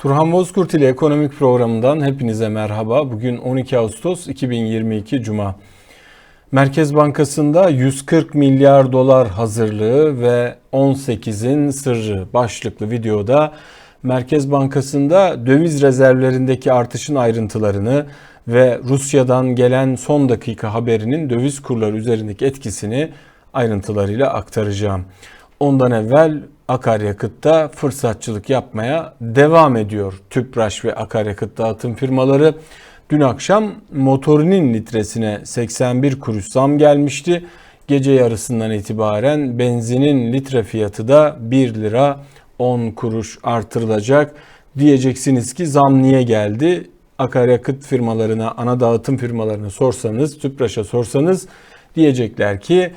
Turhan Bozkurt ile ekonomik programından hepinize merhaba. Bugün 12 Ağustos 2022 Cuma. Merkez Bankası'nda 140 milyar dolar hazırlığı ve 18'in sırrı başlıklı videoda Merkez Bankası'nda döviz rezervlerindeki artışın ayrıntılarını ve Rusya'dan gelen son dakika haberinin döviz kurları üzerindeki etkisini ayrıntılarıyla aktaracağım. Ondan evvel akaryakıtta fırsatçılık yapmaya devam ediyor Tüpraş ve akaryakıt dağıtım firmaları. Dün akşam motorinin litresine 81 kuruş zam gelmişti. Gece yarısından itibaren benzinin litre fiyatı da 1 lira 10 kuruş artırılacak. Diyeceksiniz ki zam niye geldi? Akaryakıt firmalarına, ana dağıtım firmalarına sorsanız, Tüpraş'a sorsanız diyecekler ki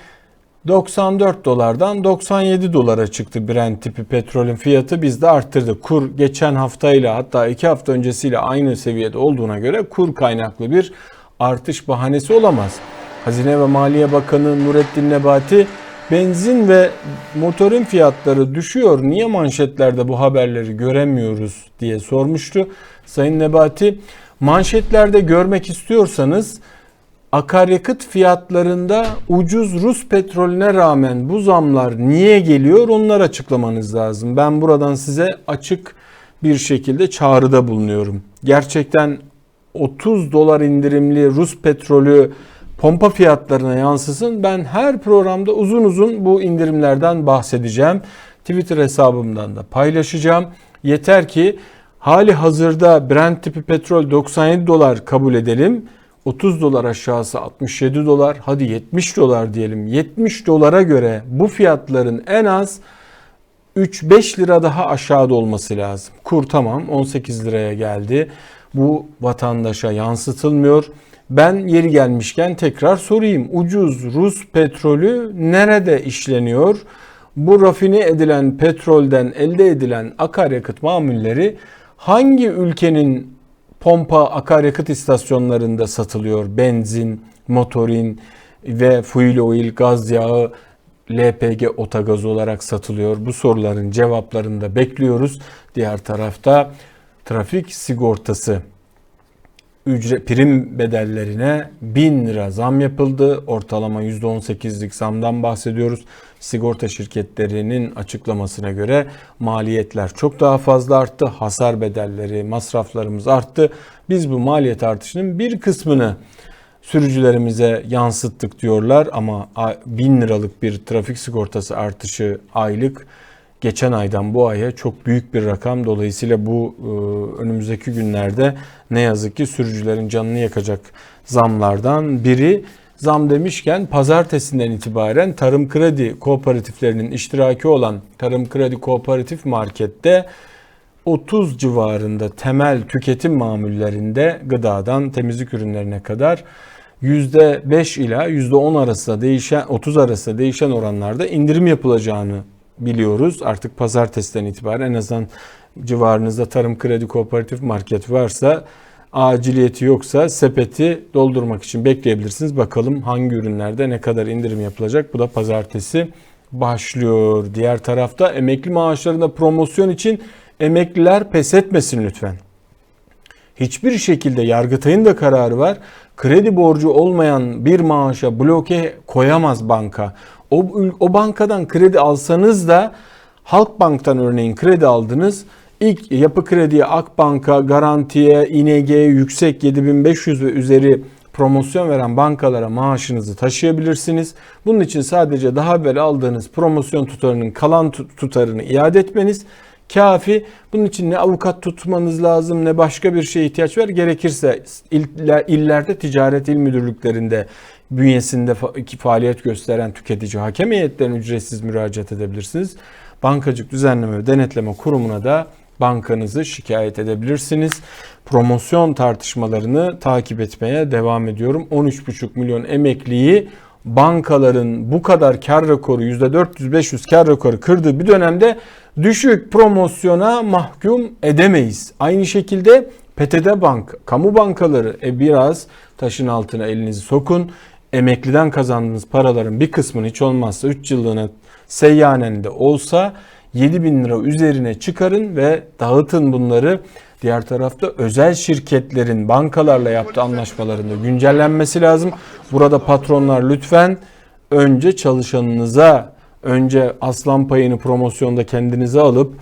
94 dolardan 97 dolara çıktı Brent tipi petrolün fiyatı. Biz de arttırdık. Kur geçen haftayla hatta 2 hafta öncesiyle aynı seviyede olduğuna göre kur kaynaklı bir artış bahanesi olamaz. Hazine ve Maliye Bakanı Nurettin Nebati benzin ve motorun fiyatları düşüyor. Niye manşetlerde bu haberleri göremiyoruz diye sormuştu. Sayın Nebati manşetlerde görmek istiyorsanız akaryakıt fiyatlarında ucuz Rus petrolüne rağmen bu zamlar niye geliyor onları açıklamanız lazım. Ben buradan size açık bir şekilde çağrıda bulunuyorum. Gerçekten 30 dolar indirimli Rus petrolü pompa fiyatlarına yansısın. Ben her programda uzun uzun bu indirimlerden bahsedeceğim. Twitter hesabımdan da paylaşacağım. Yeter ki hali hazırda Brent tipi petrol 97 dolar kabul edelim. 30 dolar aşağısı 67 dolar hadi 70 dolar diyelim 70 dolara göre bu fiyatların en az 3-5 lira daha aşağıda olması lazım. Kur tamam 18 liraya geldi. Bu vatandaşa yansıtılmıyor. Ben yeri gelmişken tekrar sorayım. Ucuz Rus petrolü nerede işleniyor? Bu rafine edilen petrolden elde edilen akaryakıt mamulleri hangi ülkenin pompa akaryakıt istasyonlarında satılıyor. Benzin, motorin ve fuel oil, gaz yağı, LPG otogaz olarak satılıyor. Bu soruların cevaplarını da bekliyoruz. Diğer tarafta trafik sigortası ücret prim bedellerine 1000 lira zam yapıldı. Ortalama %18'lik zamdan bahsediyoruz. Sigorta şirketlerinin açıklamasına göre maliyetler çok daha fazla arttı. Hasar bedelleri, masraflarımız arttı. Biz bu maliyet artışının bir kısmını sürücülerimize yansıttık diyorlar ama 1000 liralık bir trafik sigortası artışı aylık geçen aydan bu aya çok büyük bir rakam. Dolayısıyla bu e, önümüzdeki günlerde ne yazık ki sürücülerin canını yakacak zamlardan biri. Zam demişken pazartesinden itibaren tarım kredi kooperatiflerinin iştiraki olan tarım kredi kooperatif markette 30 civarında temel tüketim mamullerinde gıdadan temizlik ürünlerine kadar %5 ila %10 arasında değişen 30 arasında değişen oranlarda indirim yapılacağını biliyoruz. Artık pazartesiden itibaren en azından civarınızda tarım kredi kooperatif market varsa aciliyeti yoksa sepeti doldurmak için bekleyebilirsiniz. Bakalım hangi ürünlerde ne kadar indirim yapılacak. Bu da pazartesi başlıyor. Diğer tarafta emekli maaşlarında promosyon için emekliler pes etmesin lütfen. Hiçbir şekilde Yargıtay'ın da kararı var. Kredi borcu olmayan bir maaşa bloke koyamaz banka. O, o bankadan kredi alsanız da Halkbank'tan örneğin kredi aldınız. İlk yapı krediye, Akbank'a, Garantiye, İNG'ye yüksek 7500 ve üzeri promosyon veren bankalara maaşınızı taşıyabilirsiniz. Bunun için sadece daha evvel aldığınız promosyon tutarının kalan tutarını iade etmeniz kafi. Bunun için ne avukat tutmanız lazım ne başka bir şeye ihtiyaç var. Gerekirse illerde ticaret il müdürlüklerinde bünyesinde faaliyet gösteren tüketici hakem heyetlerine ücretsiz müracaat edebilirsiniz. Bankacılık Düzenleme ve Denetleme Kurumu'na da bankanızı şikayet edebilirsiniz. Promosyon tartışmalarını takip etmeye devam ediyorum. 13,5 milyon emekliyi bankaların bu kadar kar rekoru %400-500 kar rekoru kırdığı bir dönemde düşük promosyona mahkum edemeyiz. Aynı şekilde PTT Bank, kamu bankaları e, biraz taşın altına elinizi sokun. Emekliden kazandığınız paraların bir kısmını hiç olmazsa 3 yıllığına seyyanen de olsa 7 bin lira üzerine çıkarın ve dağıtın bunları. Diğer tarafta özel şirketlerin bankalarla yaptığı anlaşmalarında güncellenmesi lazım. Burada patronlar lütfen önce çalışanınıza, önce aslan payını promosyonda kendinize alıp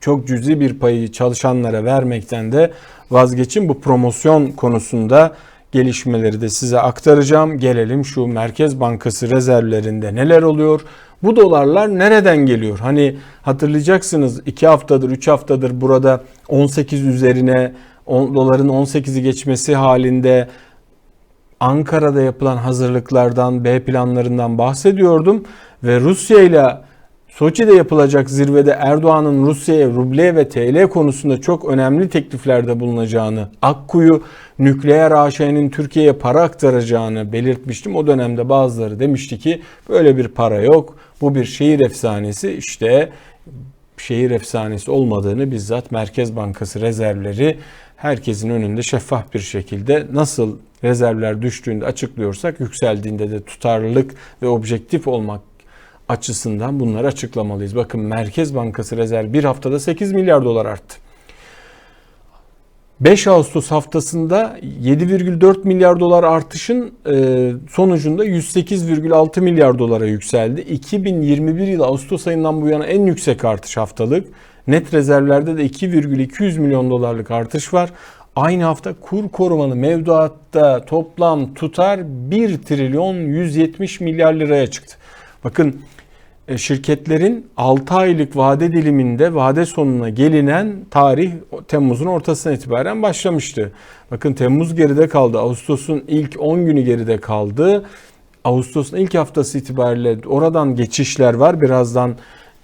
çok cüzi bir payı çalışanlara vermekten de vazgeçin. Bu promosyon konusunda gelişmeleri de size aktaracağım. Gelelim şu Merkez Bankası rezervlerinde neler oluyor? Bu dolarlar nereden geliyor? Hani hatırlayacaksınız 2 haftadır 3 haftadır burada 18 üzerine doların 18'i geçmesi halinde Ankara'da yapılan hazırlıklardan, B planlarından bahsediyordum ve Rusya ile Soçi'de yapılacak zirvede Erdoğan'ın Rusya'ya ruble ve TL konusunda çok önemli tekliflerde bulunacağını, Akkuyu nükleer AŞ'nin Türkiye'ye para aktaracağını belirtmiştim. O dönemde bazıları demişti ki böyle bir para yok. Bu bir şehir efsanesi. İşte şehir efsanesi olmadığını bizzat Merkez Bankası rezervleri herkesin önünde şeffaf bir şekilde nasıl rezervler düştüğünde açıklıyorsak yükseldiğinde de tutarlılık ve objektif olmak açısından bunları açıklamalıyız. Bakın Merkez Bankası rezerv bir haftada 8 milyar dolar arttı. 5 Ağustos haftasında 7,4 milyar dolar artışın e, sonucunda 108,6 milyar dolara yükseldi. 2021 yılı Ağustos ayından bu yana en yüksek artış haftalık. Net rezervlerde de 2,200 milyon dolarlık artış var. Aynı hafta kur korumalı mevduatta toplam tutar 1 trilyon 170 milyar liraya çıktı. Bakın şirketlerin 6 aylık vade diliminde vade sonuna gelinen tarih Temmuz'un ortasına itibaren başlamıştı. Bakın Temmuz geride kaldı. Ağustos'un ilk 10 günü geride kaldı. Ağustos'un ilk haftası itibariyle oradan geçişler var. Birazdan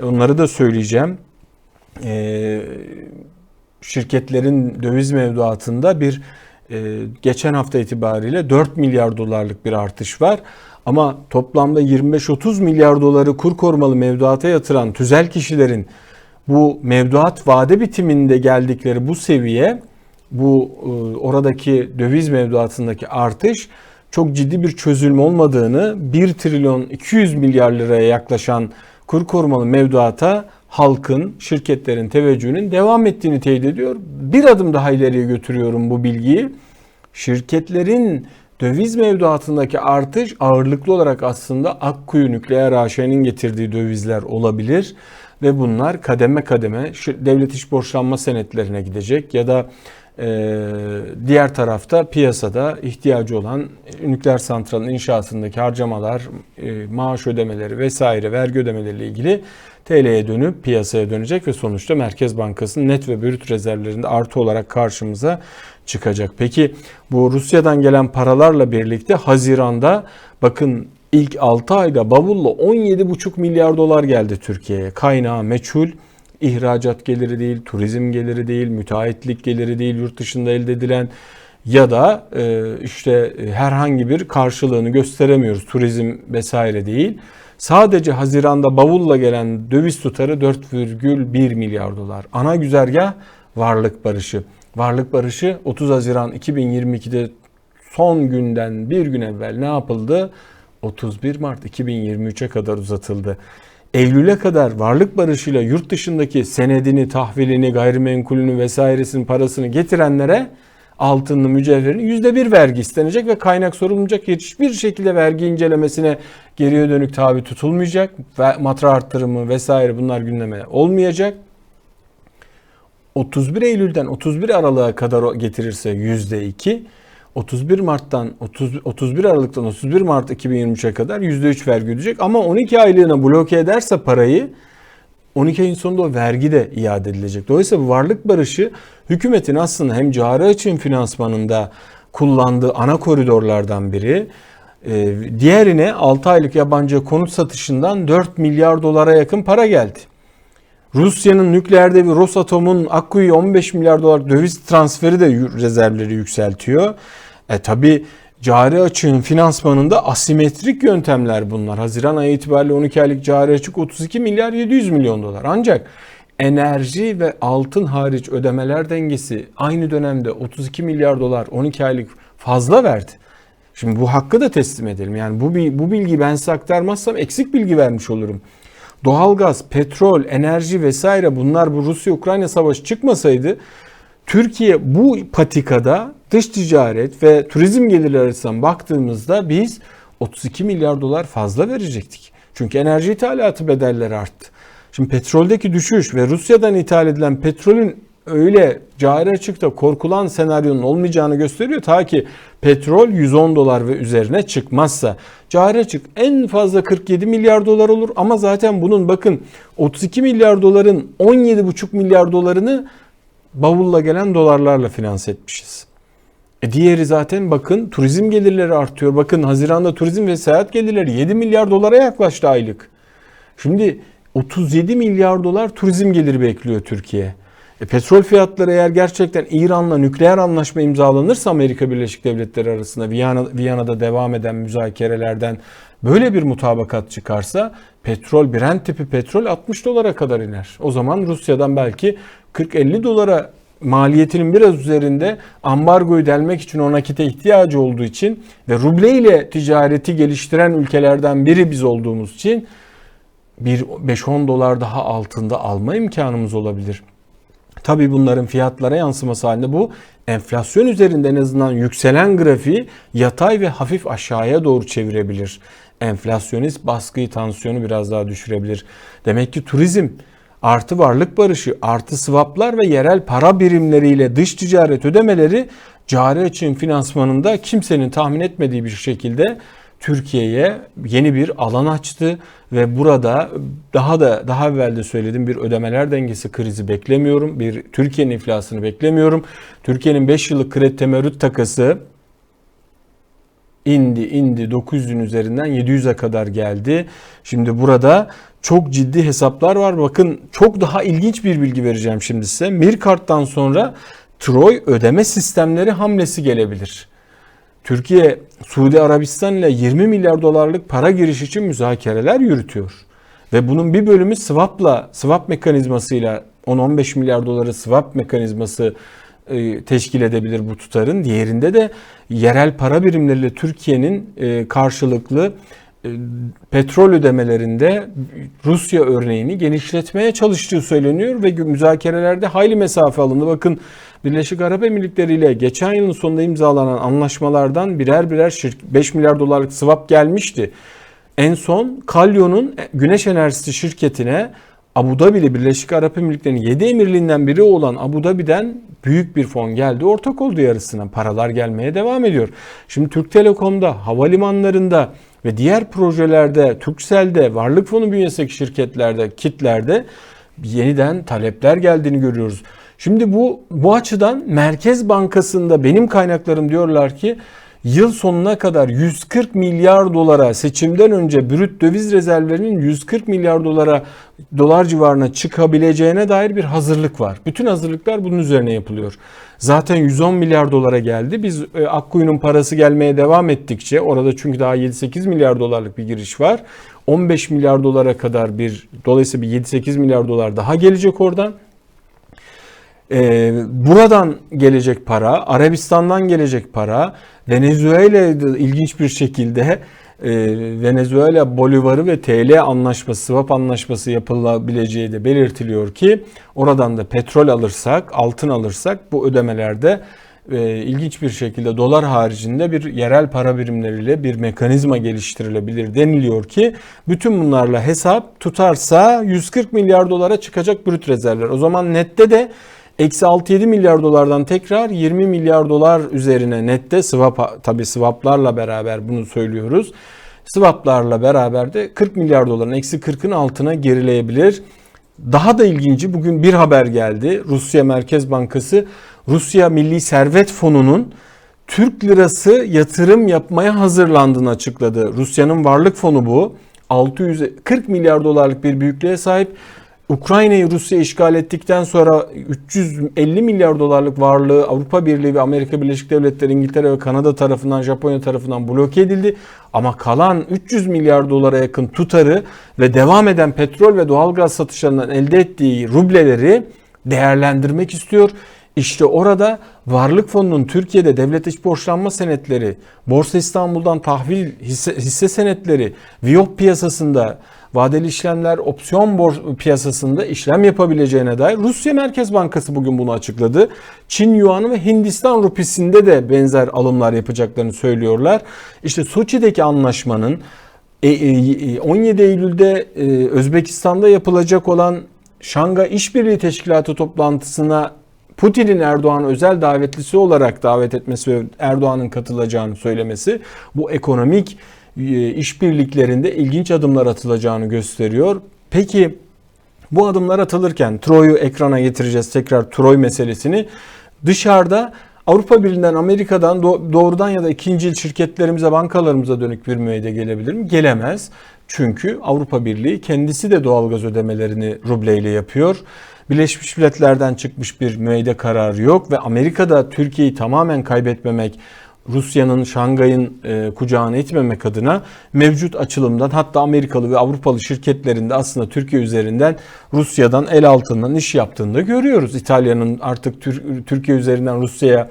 onları da söyleyeceğim. Ee, şirketlerin döviz mevduatında bir e, geçen hafta itibariyle 4 milyar dolarlık bir artış var. Ama toplamda 25-30 milyar doları kur korumalı mevduata yatıran tüzel kişilerin bu mevduat vade bitiminde geldikleri bu seviye bu e, oradaki döviz mevduatındaki artış çok ciddi bir çözülme olmadığını 1 trilyon 200 milyar liraya yaklaşan kur korumalı mevduata halkın, şirketlerin teveccühünün devam ettiğini teyit ediyor. Bir adım daha ileriye götürüyorum bu bilgiyi. Şirketlerin Döviz mevduatındaki artış ağırlıklı olarak aslında Akkuyu Nükleer AŞ'nin getirdiği dövizler olabilir ve bunlar kademe kademe devlet iş borçlanma senetlerine gidecek ya da e, diğer tarafta piyasada ihtiyacı olan nükleer santralın inşasındaki harcamalar, e, maaş ödemeleri vesaire vergi ödemeleriyle ilgili TL'ye dönüp piyasaya dönecek ve sonuçta Merkez Bankası'nın net ve brüt rezervlerinde artı olarak karşımıza çıkacak. Peki bu Rusya'dan gelen paralarla birlikte Haziran'da bakın ilk 6 ayda bavulla 17,5 milyar dolar geldi Türkiye'ye. Kaynağı meçhul ihracat geliri değil, turizm geliri değil, müteahhitlik geliri değil, yurt dışında elde edilen ya da e, işte herhangi bir karşılığını gösteremiyoruz. Turizm vesaire değil. Sadece Haziran'da bavulla gelen döviz tutarı 4,1 milyar dolar. Ana güzergah varlık barışı. Varlık barışı 30 Haziran 2022'de son günden bir gün evvel ne yapıldı? 31 Mart 2023'e kadar uzatıldı. Eylül'e kadar varlık barışıyla yurt dışındaki senedini, tahvilini, gayrimenkulünü vesairesinin parasını getirenlere altınlı mücevherin yüzde bir vergi istenecek ve kaynak sorulmayacak. Hiçbir şekilde vergi incelemesine geriye dönük tabi tutulmayacak. Ve matra arttırımı vesaire bunlar gündeme olmayacak. 31 Eylül'den 31 Aralık'a kadar getirirse yüzde iki. 31 Mart'tan 30, 31 Aralık'tan 31 Mart 2023'e kadar %3 vergi ödeyecek. Ama 12 aylığına bloke ederse parayı 12 ayın sonunda o vergi de iade edilecek. Dolayısıyla bu varlık barışı hükümetin aslında hem cari açığın finansmanında kullandığı ana koridorlardan biri. Ee, diğerine 6 aylık yabancı konut satışından 4 milyar dolara yakın para geldi. Rusya'nın nükleer devi Rosatom'un Akkuyu'ya 15 milyar dolar döviz transferi de rezervleri yükseltiyor. E tabi cari açığın finansmanında asimetrik yöntemler bunlar. Haziran ayı itibariyle 12 aylık cari açık 32 milyar 700 milyon dolar. Ancak enerji ve altın hariç ödemeler dengesi aynı dönemde 32 milyar dolar 12 aylık fazla verdi. Şimdi bu hakkı da teslim edelim. Yani bu, bu bilgiyi ben size aktarmazsam eksik bilgi vermiş olurum. Doğalgaz, petrol, enerji vesaire bunlar bu Rusya-Ukrayna savaşı çıkmasaydı Türkiye bu patikada dış ticaret ve turizm gelirleri açısından baktığımızda biz 32 milyar dolar fazla verecektik. Çünkü enerji ithalatı bedelleri arttı. Şimdi petroldeki düşüş ve Rusya'dan ithal edilen petrolün öyle cari açıkta korkulan senaryonun olmayacağını gösteriyor. Ta ki petrol 110 dolar ve üzerine çıkmazsa cari açık en fazla 47 milyar dolar olur ama zaten bunun bakın 32 milyar doların 17,5 milyar dolarını bavulla gelen dolarlarla finanse etmişiz. E diğeri zaten bakın turizm gelirleri artıyor. Bakın Haziran'da turizm ve seyahat gelirleri 7 milyar dolara yaklaştı aylık. Şimdi 37 milyar dolar turizm geliri bekliyor Türkiye. E, petrol fiyatları eğer gerçekten İran'la nükleer anlaşma imzalanırsa Amerika Birleşik Devletleri arasında Viyana, Viyana'da devam eden müzakerelerden böyle bir mutabakat çıkarsa petrol Brent tipi petrol 60 dolara kadar iner. O zaman Rusya'dan belki 40-50 dolara maliyetinin biraz üzerinde ambargoyu delmek için o nakite ihtiyacı olduğu için ve ruble ile ticareti geliştiren ülkelerden biri biz olduğumuz için bir 5-10 dolar daha altında alma imkanımız olabilir. Tabi bunların fiyatlara yansıması halinde bu enflasyon üzerinde en azından yükselen grafiği yatay ve hafif aşağıya doğru çevirebilir. Enflasyonist baskıyı, tansiyonu biraz daha düşürebilir. Demek ki turizm artı varlık barışı, artı swaplar ve yerel para birimleriyle dış ticaret ödemeleri cari açığın finansmanında kimsenin tahmin etmediği bir şekilde Türkiye'ye yeni bir alan açtı ve burada daha da daha evvel de söyledim bir ödemeler dengesi krizi beklemiyorum. Bir Türkiye'nin iflasını beklemiyorum. Türkiye'nin 5 yıllık kredi temerrüt takası indi indi 900'ün üzerinden 700'e kadar geldi. Şimdi burada çok ciddi hesaplar var. Bakın çok daha ilginç bir bilgi vereceğim şimdi size. Mirkart'tan sonra Troy ödeme sistemleri hamlesi gelebilir. Türkiye Suudi Arabistan ile 20 milyar dolarlık para giriş için müzakereler yürütüyor. Ve bunun bir bölümü swap'la, swap mekanizmasıyla 10-15 milyar doları swap mekanizması e, teşkil edebilir bu tutarın. Diğerinde de yerel para birimleriyle Türkiye'nin e, karşılıklı e, petrol ödemelerinde Rusya örneğini genişletmeye çalıştığı söyleniyor ve müzakerelerde hayli mesafe alındı. Bakın Birleşik Arap Emirlikleri ile geçen yılın sonunda imzalanan anlaşmalardan birer birer 5 milyar dolarlık swap gelmişti. En son Kalyon'un güneş enerjisi şirketine Abu Dhabi'li Birleşik Arap Emirlikleri'nin 7 emirliğinden biri olan Abu Dhabi'den büyük bir fon geldi. Ortak oldu yarısına. Paralar gelmeye devam ediyor. Şimdi Türk Telekom'da, havalimanlarında ve diğer projelerde, Türksel'de, Varlık Fonu bünyesindeki şirketlerde, kitlerde yeniden talepler geldiğini görüyoruz. Şimdi bu bu açıdan Merkez Bankası'nda benim kaynaklarım diyorlar ki yıl sonuna kadar 140 milyar dolara seçimden önce brüt döviz rezervlerinin 140 milyar dolara dolar civarına çıkabileceğine dair bir hazırlık var. Bütün hazırlıklar bunun üzerine yapılıyor. Zaten 110 milyar dolara geldi. Biz e, Akkuyu'nun parası gelmeye devam ettikçe orada çünkü daha 7-8 milyar dolarlık bir giriş var. 15 milyar dolara kadar bir dolayısıyla bir 7-8 milyar dolar daha gelecek oradan. Ee, buradan gelecek para, Arabistan'dan gelecek para, Venezuela'da ilginç bir şekilde e, Venezuela Bolivarı ve TL anlaşması, swap anlaşması yapılabileceği de belirtiliyor ki oradan da petrol alırsak, altın alırsak bu ödemelerde e, ilginç bir şekilde dolar haricinde bir yerel para birimleriyle bir mekanizma geliştirilebilir deniliyor ki bütün bunlarla hesap tutarsa 140 milyar dolara çıkacak brüt rezervler. O zaman nette de Eksi 6-7 milyar dolardan tekrar 20 milyar dolar üzerine nette swap tabi swaplarla beraber bunu söylüyoruz. Swaplarla beraber de 40 milyar doların eksi 40'ın altına gerileyebilir. Daha da ilginci bugün bir haber geldi. Rusya Merkez Bankası Rusya Milli Servet Fonu'nun Türk lirası yatırım yapmaya hazırlandığını açıkladı. Rusya'nın varlık fonu bu. 640 milyar dolarlık bir büyüklüğe sahip. Ukrayna'yı Rusya işgal ettikten sonra 350 milyar dolarlık varlığı Avrupa Birliği ve Amerika Birleşik Devletleri, İngiltere ve Kanada tarafından, Japonya tarafından bloke edildi. Ama kalan 300 milyar dolara yakın tutarı ve devam eden petrol ve doğalgaz satışlarından elde ettiği rubleleri değerlendirmek istiyor. İşte orada Varlık Fonu'nun Türkiye'de devlet iç borçlanma senetleri, Borsa İstanbul'dan tahvil hisse, hisse senetleri, Viyop piyasasında vadeli işlemler opsiyon bor- piyasasında işlem yapabileceğine dair Rusya Merkez Bankası bugün bunu açıkladı. Çin Yuan'ı ve Hindistan Rupisi'nde de benzer alımlar yapacaklarını söylüyorlar. İşte Soçi'deki anlaşmanın e, e, 17 Eylül'de e, Özbekistan'da yapılacak olan Şangay İşbirliği Teşkilatı toplantısına Putin'in Erdoğan özel davetlisi olarak davet etmesi ve Erdoğan'ın katılacağını söylemesi bu ekonomik e, işbirliklerinde ilginç adımlar atılacağını gösteriyor. Peki bu adımlar atılırken Troy'u ekrana getireceğiz tekrar Troy meselesini. Dışarıda Avrupa Birliği'nden, Amerika'dan doğrudan ya da ikinci şirketlerimize, bankalarımıza dönük bir müeyyide gelebilir mi? Gelemez. Çünkü Avrupa Birliği kendisi de doğalgaz ödemelerini rubleyle yapıyor. Birleşmiş Milletler'den çıkmış bir müeyyide kararı yok ve Amerika'da Türkiye'yi tamamen kaybetmemek, Rusya'nın Şangay'ın e, kucağına itmemek adına mevcut açılımdan hatta Amerikalı ve Avrupalı şirketlerinde aslında Türkiye üzerinden Rusya'dan el altından iş yaptığını da görüyoruz. İtalya'nın artık Tür- Türkiye üzerinden Rusya'ya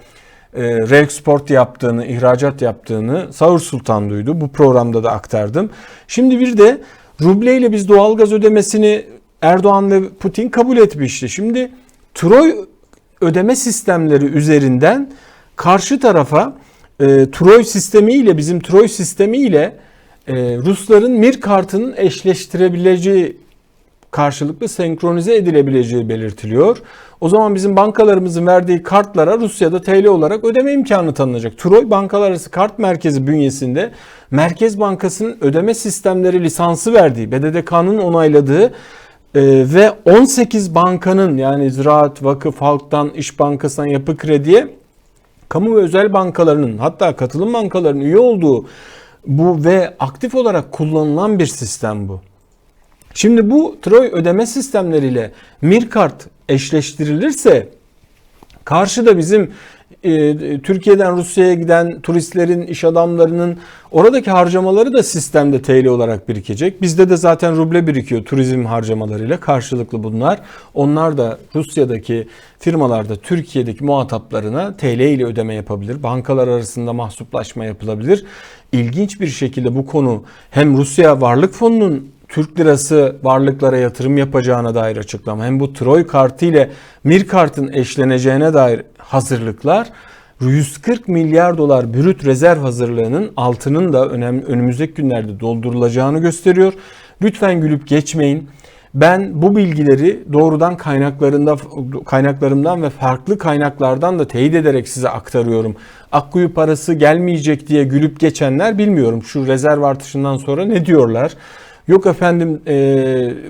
e, reeksport yaptığını, ihracat yaptığını Savur Sultan duydu. Bu programda da aktardım. Şimdi bir de ruble ile biz doğalgaz ödemesini Erdoğan ve Putin kabul etmişti. Şimdi Troy ödeme sistemleri üzerinden karşı tarafa e, Troy sistemi ile bizim Troy sistemi ile e, Rusların Mir kartının eşleştirebileceği karşılıklı senkronize edilebileceği belirtiliyor. O zaman bizim bankalarımızın verdiği kartlara Rusya'da TL olarak ödeme imkanı tanınacak. Troy Bankalar Kart Merkezi bünyesinde Merkez Bankası'nın ödeme sistemleri lisansı verdiği, BDDK'nın onayladığı e, ve 18 bankanın yani Ziraat, Vakıf, Halk'tan, İş Bankası'ndan, Yapı Kredi'ye kamu ve özel bankalarının hatta katılım bankalarının üye olduğu bu ve aktif olarak kullanılan bir sistem bu. Şimdi bu Troy ödeme sistemleriyle Mirkart eşleştirilirse karşıda bizim e, Türkiye'den Rusya'ya giden turistlerin, iş adamlarının oradaki harcamaları da sistemde TL olarak birikecek. Bizde de zaten ruble birikiyor turizm harcamalarıyla karşılıklı bunlar. Onlar da Rusya'daki firmalarda Türkiye'deki muhataplarına TL ile ödeme yapabilir. Bankalar arasında mahsuplaşma yapılabilir. İlginç bir şekilde bu konu hem Rusya Varlık Fonu'nun Türk lirası varlıklara yatırım yapacağına dair açıklama hem bu Troy kartı ile Mir kartın eşleneceğine dair hazırlıklar 140 milyar dolar brüt rezerv hazırlığının altının da önemli, önümüzdeki günlerde doldurulacağını gösteriyor. Lütfen gülüp geçmeyin. Ben bu bilgileri doğrudan kaynaklarında kaynaklarımdan ve farklı kaynaklardan da teyit ederek size aktarıyorum. Akkuyu parası gelmeyecek diye gülüp geçenler bilmiyorum şu rezerv artışından sonra ne diyorlar. Yok efendim e,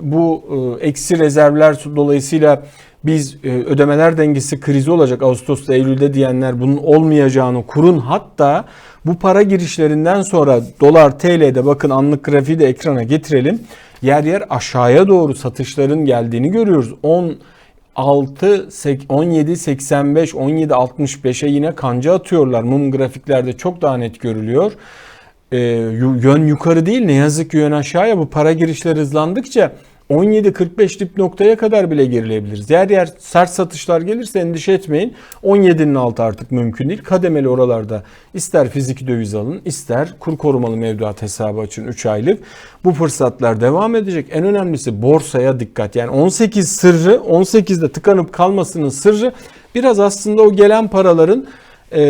bu e, eksi rezervler dolayısıyla biz e, ödemeler dengesi krizi olacak Ağustos'ta Eylül'de diyenler bunun olmayacağını kurun hatta bu para girişlerinden sonra dolar TL'de bakın anlık grafiği de ekrana getirelim. Yer yer aşağıya doğru satışların geldiğini görüyoruz. 10 6 17 85 17 65'e yine kanca atıyorlar. Mum grafiklerde çok daha net görülüyor e, yön yukarı değil ne yazık ki yön aşağıya bu para girişleri hızlandıkça 17-45 dip noktaya kadar bile gerilebiliriz. Yer yer sert satışlar gelirse endişe etmeyin. 17'nin altı artık mümkün değil. Kademeli oralarda ister fiziki döviz alın ister kur korumalı mevduat hesabı açın 3 aylık. Bu fırsatlar devam edecek. En önemlisi borsaya dikkat. Yani 18 sırrı 18'de tıkanıp kalmasının sırrı biraz aslında o gelen paraların e,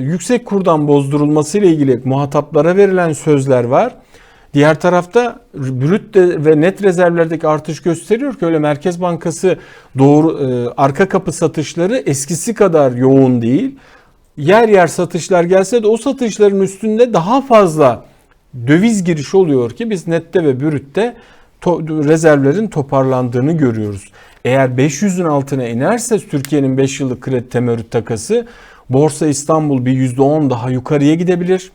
yüksek kurdan bozdurulması ile ilgili muhataplara verilen sözler var. Diğer tarafta brüt ve net rezervlerdeki artış gösteriyor ki öyle Merkez Bankası doğru e, arka kapı satışları eskisi kadar yoğun değil. Yer yer satışlar gelse de o satışların üstünde daha fazla döviz girişi oluyor ki biz nette ve brütte to, rezervlerin toparlandığını görüyoruz. Eğer 500'ün altına inerse Türkiye'nin 5 yıllık kredi temerrüt takası Borsa İstanbul bir %10 daha yukarıya gidebilir.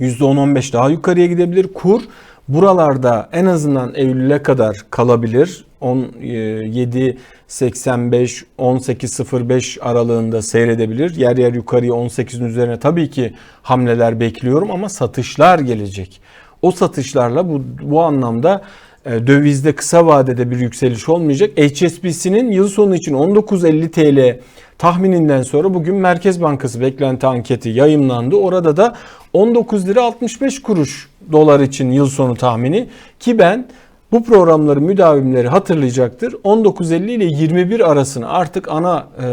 %10-15 daha yukarıya gidebilir. Kur buralarda en azından Eylül'e kadar kalabilir. 17 85 18.05 aralığında seyredebilir. Yer yer yukarıya 18'in üzerine tabii ki hamleler bekliyorum ama satışlar gelecek. O satışlarla bu bu anlamda e, dövizde kısa vadede bir yükseliş olmayacak. HSBC'nin yıl sonu için 19.50 TL tahmininden sonra bugün Merkez Bankası beklenti anketi yayımlandı. Orada da 19 lira 65 kuruş dolar için yıl sonu tahmini ki ben bu programları müdavimleri hatırlayacaktır. 19.50 ile 21 arasını artık ana e,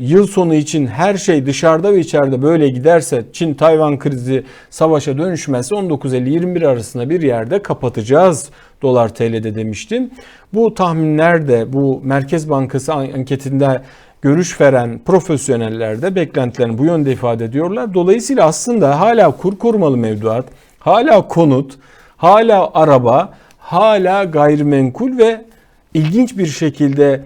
yıl sonu için her şey dışarıda ve içeride böyle giderse Çin-Tayvan krizi savaşa dönüşmezse 19.50-21 arasında bir yerde kapatacağız dolar TL'de demiştim. Bu tahminler de bu Merkez Bankası anketinde görüş veren profesyoneller de beklentilerini bu yönde ifade ediyorlar. Dolayısıyla aslında hala kur korumalı mevduat, hala konut, hala araba, hala gayrimenkul ve ilginç bir şekilde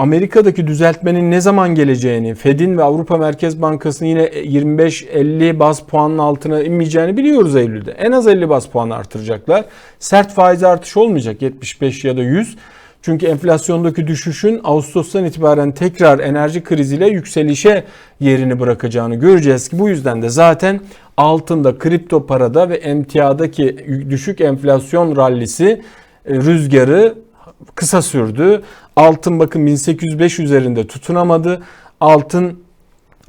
Amerika'daki düzeltmenin ne zaman geleceğini, Fed'in ve Avrupa Merkez Bankası'nın yine 25-50 bas puanın altına inmeyeceğini biliyoruz Eylül'de. En az 50 bas puan artıracaklar. Sert faiz artış olmayacak 75 ya da 100. Çünkü enflasyondaki düşüşün Ağustos'tan itibaren tekrar enerji kriziyle yükselişe yerini bırakacağını göreceğiz ki bu yüzden de zaten altında, kripto parada ve emtiadaki düşük enflasyon rallisi e, rüzgarı kısa sürdü. Altın bakın 1805 üzerinde tutunamadı. Altın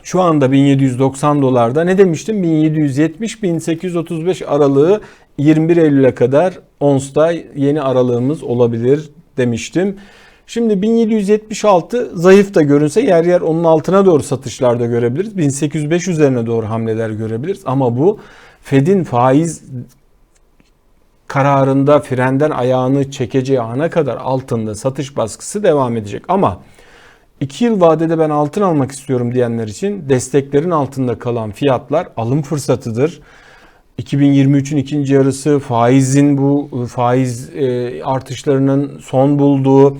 şu anda 1790 dolarda ne demiştim? 1770-1835 aralığı 21 Eylül'e kadar onsta yeni aralığımız olabilir demiştim. Şimdi 1776 zayıf da görünse yer yer onun altına doğru satışlarda görebiliriz. 1805 üzerine doğru hamleler görebiliriz. Ama bu Fed'in faiz kararında frenden ayağını çekeceği ana kadar altında satış baskısı devam edecek. Ama 2 yıl vadede ben altın almak istiyorum diyenler için desteklerin altında kalan fiyatlar alım fırsatıdır. 2023'ün ikinci yarısı faizin bu faiz e, artışlarının son bulduğu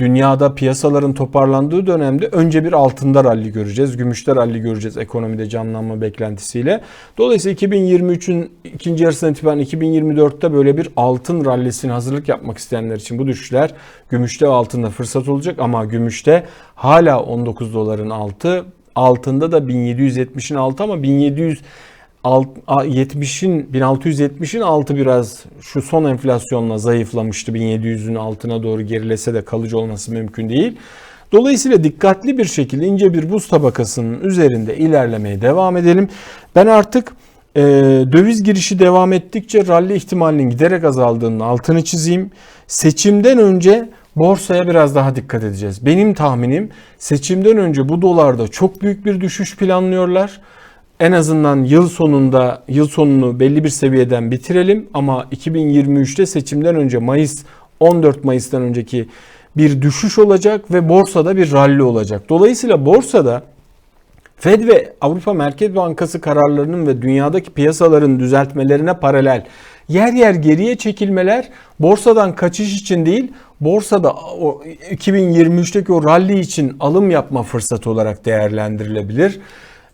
dünyada piyasaların toparlandığı dönemde önce bir altında ralli göreceğiz. Gümüşte ralli göreceğiz ekonomide canlanma beklentisiyle. Dolayısıyla 2023'ün ikinci yarısından itibaren 2024'te böyle bir altın rallisine hazırlık yapmak isteyenler için bu düşüşler gümüşte ve altında fırsat olacak ama gümüşte hala 19 doların altı altında da 1770'in altı ama 1700 70'in 1670'in altı biraz şu son enflasyonla zayıflamıştı. 1700'ün altına doğru gerilese de kalıcı olması mümkün değil. Dolayısıyla dikkatli bir şekilde ince bir buz tabakasının üzerinde ilerlemeye devam edelim. Ben artık e, döviz girişi devam ettikçe rally ihtimalinin giderek azaldığının altını çizeyim. Seçimden önce borsaya biraz daha dikkat edeceğiz. Benim tahminim seçimden önce bu dolarda çok büyük bir düşüş planlıyorlar en azından yıl sonunda yıl sonunu belli bir seviyeden bitirelim ama 2023'te seçimden önce Mayıs 14 Mayıs'tan önceki bir düşüş olacak ve borsada bir rally olacak. Dolayısıyla borsada Fed ve Avrupa Merkez Bankası kararlarının ve dünyadaki piyasaların düzeltmelerine paralel yer yer geriye çekilmeler borsadan kaçış için değil, borsada o 2023'teki o rally için alım yapma fırsatı olarak değerlendirilebilir.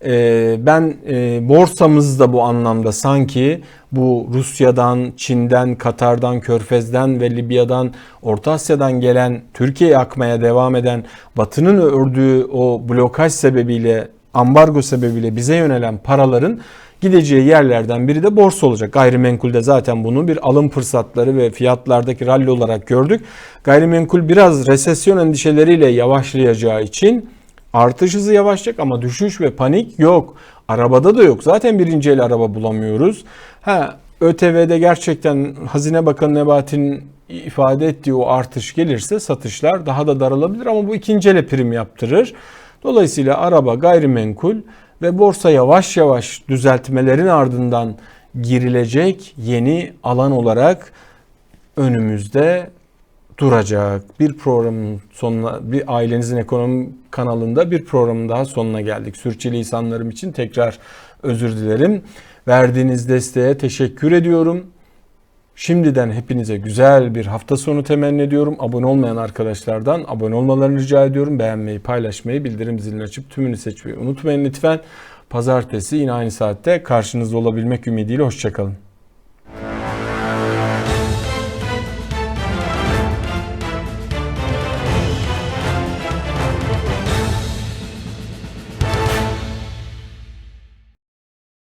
Ee, ben e, borsamız da bu anlamda sanki bu Rusya'dan, Çin'den, Katar'dan, Körfez'den ve Libya'dan, Orta Asya'dan gelen Türkiye'ye akmaya devam eden Batı'nın ördüğü o blokaj sebebiyle, ambargo sebebiyle bize yönelen paraların gideceği yerlerden biri de borsa olacak. Gayrimenkulde zaten bunu bir alım fırsatları ve fiyatlardaki rally olarak gördük. Gayrimenkul biraz resesyon endişeleriyle yavaşlayacağı için Artış hızı yavaşlayacak ama düşüş ve panik yok. Arabada da yok. Zaten birinci el araba bulamıyoruz. Ha ÖTV'de gerçekten Hazine Bakanı Nebati'nin ifade ettiği o artış gelirse satışlar daha da daralabilir ama bu ikinci ele prim yaptırır. Dolayısıyla araba, gayrimenkul ve borsa yavaş yavaş düzeltmelerin ardından girilecek yeni alan olarak önümüzde duracak. Bir programın sonuna, bir ailenizin ekonomi kanalında bir programın daha sonuna geldik. Sürçülisanlarım için tekrar özür dilerim. Verdiğiniz desteğe teşekkür ediyorum. Şimdiden hepinize güzel bir hafta sonu temenni ediyorum. Abone olmayan arkadaşlardan abone olmalarını rica ediyorum. Beğenmeyi, paylaşmayı, bildirim zilini açıp tümünü seçmeyi unutmayın lütfen. Pazartesi yine aynı saatte karşınızda olabilmek ümidiyle hoşçakalın.